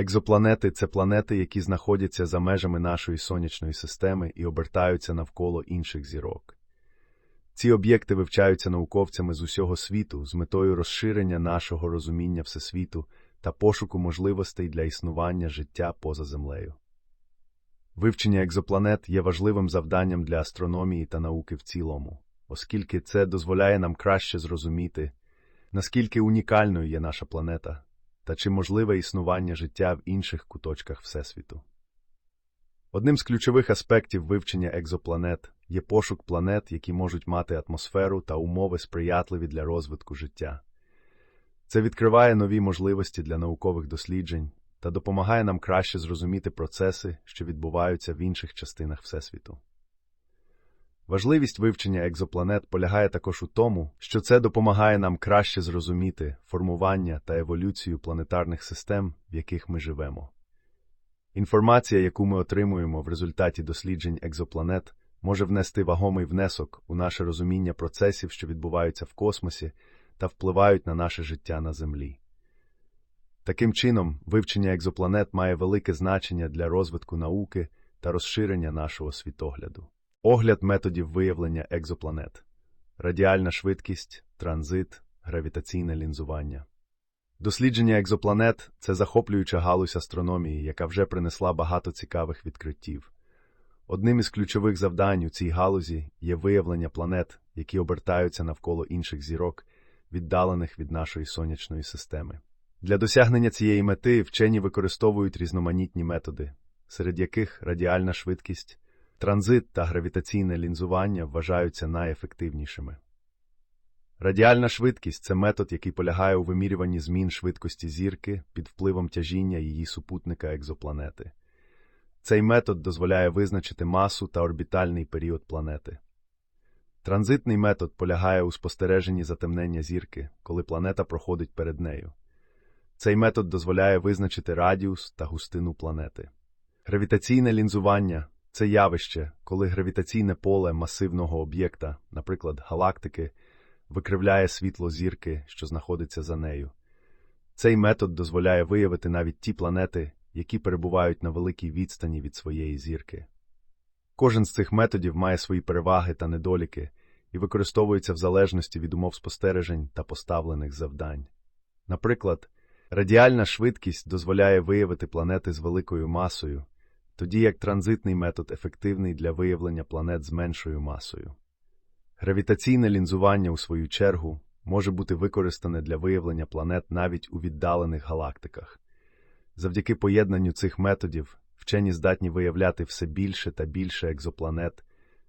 Екзопланети це планети, які знаходяться за межами нашої сонячної системи і обертаються навколо інших зірок. Ці об'єкти вивчаються науковцями з усього світу з метою розширення нашого розуміння Всесвіту та пошуку можливостей для існування життя поза землею. Вивчення екзопланет є важливим завданням для астрономії та науки в цілому, оскільки це дозволяє нам краще зрозуміти, наскільки унікальною є наша планета та чи можливе існування життя в інших куточках Всесвіту. Одним з ключових аспектів вивчення екзопланет є пошук планет, які можуть мати атмосферу та умови сприятливі для розвитку життя. Це відкриває нові можливості для наукових досліджень та допомагає нам краще зрозуміти процеси, що відбуваються в інших частинах Всесвіту. Важливість вивчення екзопланет полягає також у тому, що це допомагає нам краще зрозуміти формування та еволюцію планетарних систем, в яких ми живемо. Інформація, яку ми отримуємо в результаті досліджень екзопланет, може внести вагомий внесок у наше розуміння процесів, що відбуваються в космосі та впливають на наше життя на Землі. Таким чином, вивчення екзопланет має велике значення для розвитку науки та розширення нашого світогляду. Огляд методів виявлення екзопланет, радіальна швидкість, транзит, гравітаційне лінзування. Дослідження екзопланет це захоплююча галузь астрономії, яка вже принесла багато цікавих відкриттів. Одним із ключових завдань у цій галузі є виявлення планет, які обертаються навколо інших зірок, віддалених від нашої сонячної системи. Для досягнення цієї мети вчені використовують різноманітні методи, серед яких радіальна швидкість, транзит та гравітаційне лінзування вважаються найефективнішими. Радіальна швидкість це метод, який полягає у вимірюванні змін швидкості зірки під впливом тяжіння її супутника екзопланети. Цей метод дозволяє визначити масу та орбітальний період планети. Транзитний метод полягає у спостереженні затемнення зірки, коли планета проходить перед нею. Цей метод дозволяє визначити радіус та густину планети. Гравітаційне лінзування це явище, коли гравітаційне поле масивного об'єкта, наприклад, галактики, викривляє світло зірки, що знаходиться за нею. Цей метод дозволяє виявити навіть ті планети, які перебувають на великій відстані від своєї зірки. Кожен з цих методів має свої переваги та недоліки і використовується в залежності від умов спостережень та поставлених завдань. Наприклад, радіальна швидкість дозволяє виявити планети з великою масою, тоді як транзитний метод ефективний для виявлення планет з меншою масою. Гравітаційне лінзування, у свою чергу, може бути використане для виявлення планет навіть у віддалених галактиках. Завдяки поєднанню цих методів вчені здатні виявляти все більше та більше екзопланет,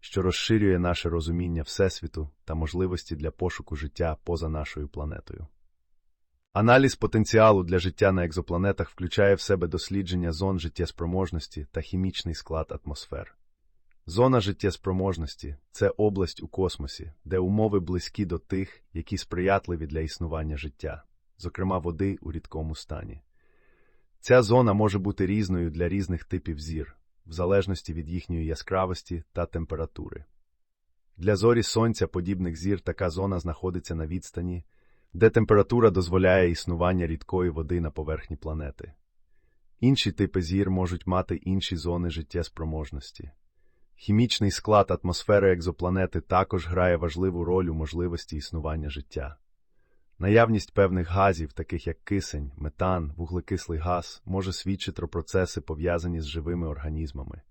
що розширює наше розуміння Всесвіту та можливості для пошуку життя поза нашою планетою. Аналіз потенціалу для життя на екзопланетах включає в себе дослідження зон життєспроможності та хімічний склад атмосфер. Зона життєспроможності це область у космосі, де умови близькі до тих, які сприятливі для існування життя, зокрема води у рідкому стані. Ця зона може бути різною для різних типів зір, в залежності від їхньої яскравості та температури. Для зорі сонця подібних зір така зона знаходиться на відстані, де температура дозволяє існування рідкої води на поверхні планети. Інші типи зір можуть мати інші зони життєспроможності. Хімічний склад атмосфери екзопланети також грає важливу роль у можливості існування життя. Наявність певних газів, таких як кисень, метан, вуглекислий газ, може свідчити про процеси, пов'язані з живими організмами.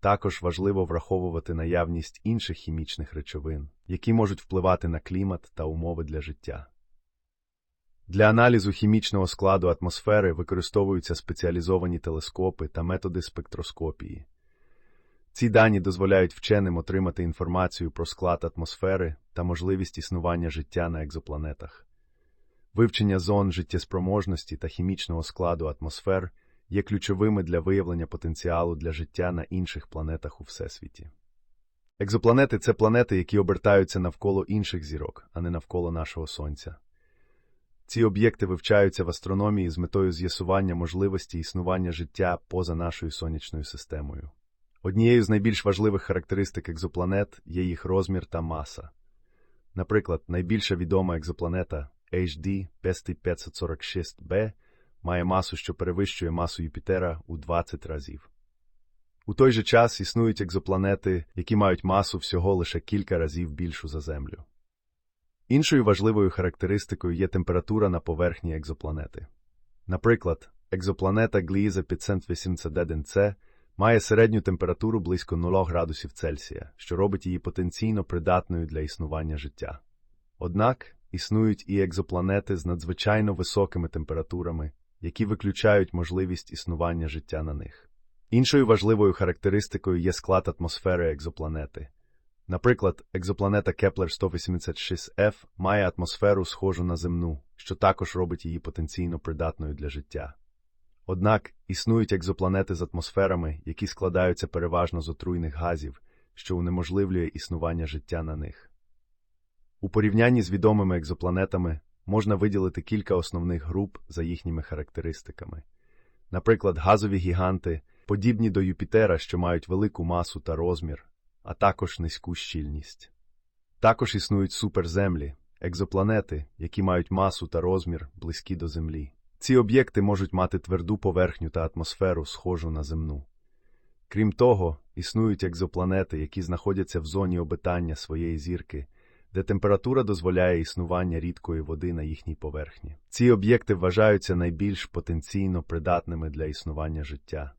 Також важливо враховувати наявність інших хімічних речовин, які можуть впливати на клімат та умови для життя. Для аналізу хімічного складу атмосфери використовуються спеціалізовані телескопи та методи спектроскопії. Ці дані дозволяють вченим отримати інформацію про склад атмосфери та можливість існування життя на екзопланетах. Вивчення зон життєспроможності та хімічного складу атмосфер є ключовими для виявлення потенціалу для життя на інших планетах у Всесвіті. Екзопланети це планети, які обертаються навколо інших зірок, а не навколо нашого Сонця. Ці об'єкти вивчаються в астрономії з метою з'ясування можливості існування життя поза нашою сонячною системою. Однією з найбільш важливих характеристик екзопланет є їх розмір та маса. Наприклад, найбільша відома екзопланета HD 546b має масу, що перевищує масу Юпітера у 20 разів. У той же час існують екзопланети, які мають масу всього лише кілька разів більшу за Землю. Іншою важливою характеристикою є температура на поверхні екзопланети. Наприклад, екзопланета Гліїза 581c має середню температуру близько 0 градусів Цельсія, що робить її потенційно придатною для існування життя. Однак існують і екзопланети з надзвичайно високими температурами, які виключають можливість існування життя на них. Іншою важливою характеристикою є склад атмосфери екзопланети. Наприклад, екзопланета Кеплер 186 f має атмосферу схожу на земну, що також робить її потенційно придатною для життя. Однак існують екзопланети з атмосферами, які складаються переважно з отруйних газів, що унеможливлює існування життя на них. У порівнянні з відомими екзопланетами можна виділити кілька основних груп за їхніми характеристиками. Наприклад, газові гіганти, подібні до Юпітера, що мають велику масу та розмір, а також низьку щільність. Також існують суперземлі, екзопланети, які мають масу та розмір близькі до Землі. Ці об'єкти можуть мати тверду поверхню та атмосферу, схожу на земну. Крім того, існують екзопланети, які знаходяться в зоні обитання своєї зірки, де температура дозволяє існування рідкої води на їхній поверхні. Ці об'єкти вважаються найбільш потенційно придатними для існування життя.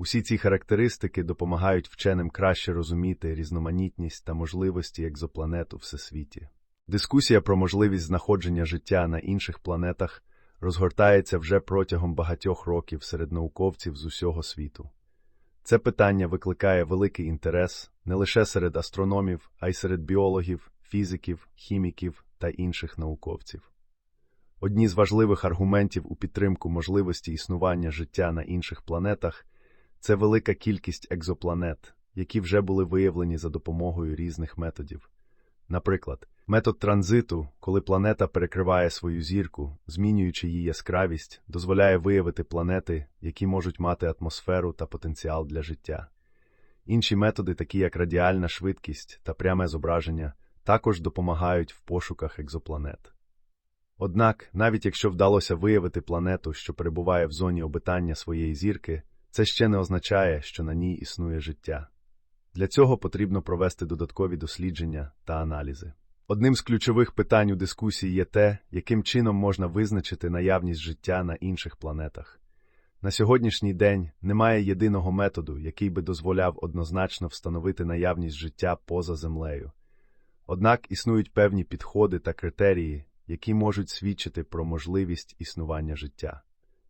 Усі ці характеристики допомагають вченим краще розуміти різноманітність та можливості екзопланет у всесвіті. Дискусія про можливість знаходження життя на інших планетах розгортається вже протягом багатьох років серед науковців з усього світу. Це питання викликає великий інтерес не лише серед астрономів, а й серед біологів, фізиків, хіміків та інших науковців. Одні з важливих аргументів у підтримку можливості існування життя на інших планетах це велика кількість екзопланет, які вже були виявлені за допомогою різних методів. Наприклад, метод транзиту, коли планета перекриває свою зірку, змінюючи її яскравість, дозволяє виявити планети, які можуть мати атмосферу та потенціал для життя. Інші методи, такі як радіальна швидкість та пряме зображення, також допомагають в пошуках екзопланет. Однак, навіть якщо вдалося виявити планету, що перебуває в зоні обитання своєї зірки, це ще не означає, що на ній існує життя. Для цього потрібно провести додаткові дослідження та аналізи. Одним з ключових питань у дискусії є те, яким чином можна визначити наявність життя на інших планетах. На сьогоднішній день немає єдиного методу, який би дозволяв однозначно встановити наявність життя поза землею. Однак існують певні підходи та критерії, які можуть свідчити про можливість існування життя.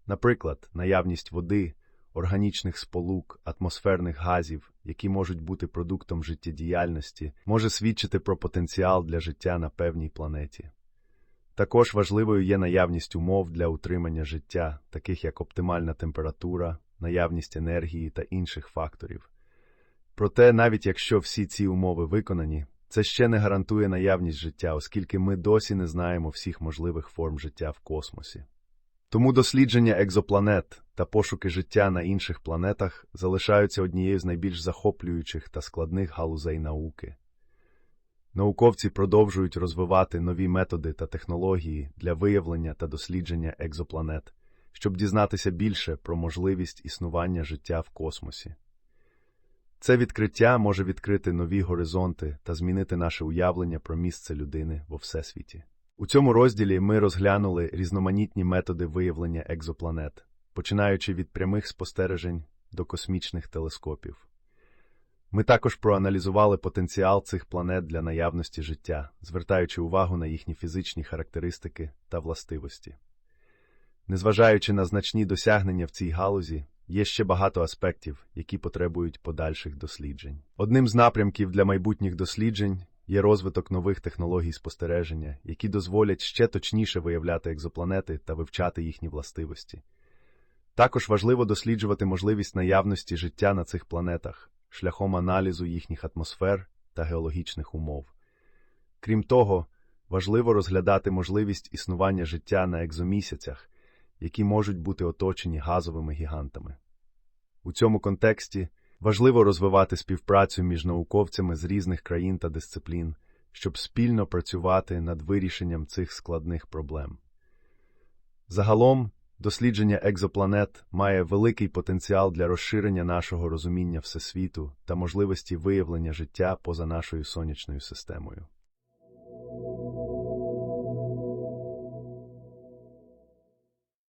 Наприклад, наявність води, органічних сполук, атмосферних газів, які можуть бути продуктом життєдіяльності, може свідчити про потенціал для життя на певній планеті. Також важливою є наявність умов для утримання життя, таких як оптимальна температура, наявність енергії та інших факторів. Проте, навіть якщо всі ці умови виконані, це ще не гарантує наявність життя, оскільки ми досі не знаємо всіх можливих форм життя в космосі. Тому дослідження екзопланет та пошуки життя на інших планетах залишаються однією з найбільш захоплюючих та складних галузей науки. Науковці продовжують розвивати нові методи та технології для виявлення та дослідження екзопланет, щоб дізнатися більше про можливість існування життя в космосі. Це відкриття може відкрити нові горизонти та змінити наше уявлення про місце людини во всесвіті. У цьому розділі ми розглянули різноманітні методи виявлення екзопланет, починаючи від прямих спостережень до космічних телескопів. Ми також проаналізували потенціал цих планет для наявності життя, звертаючи увагу на їхні фізичні характеристики та властивості. Незважаючи на значні досягнення в цій галузі, є ще багато аспектів, які потребують подальших досліджень. Одним з напрямків для майбутніх досліджень є розвиток нових технологій спостереження, які дозволять ще точніше виявляти екзопланети та вивчати їхні властивості. Також важливо досліджувати можливість наявності життя на цих планетах шляхом аналізу їхніх атмосфер та геологічних умов. Крім того, важливо розглядати можливість існування життя на екзомісяцях, які можуть бути оточені газовими гігантами. У цьому контексті важливо розвивати співпрацю між науковцями з різних країн та дисциплін, щоб спільно працювати над вирішенням цих складних проблем. Загалом, дослідження екзопланет має великий потенціал для розширення нашого розуміння Всесвіту та можливості виявлення життя поза нашою сонячною системою.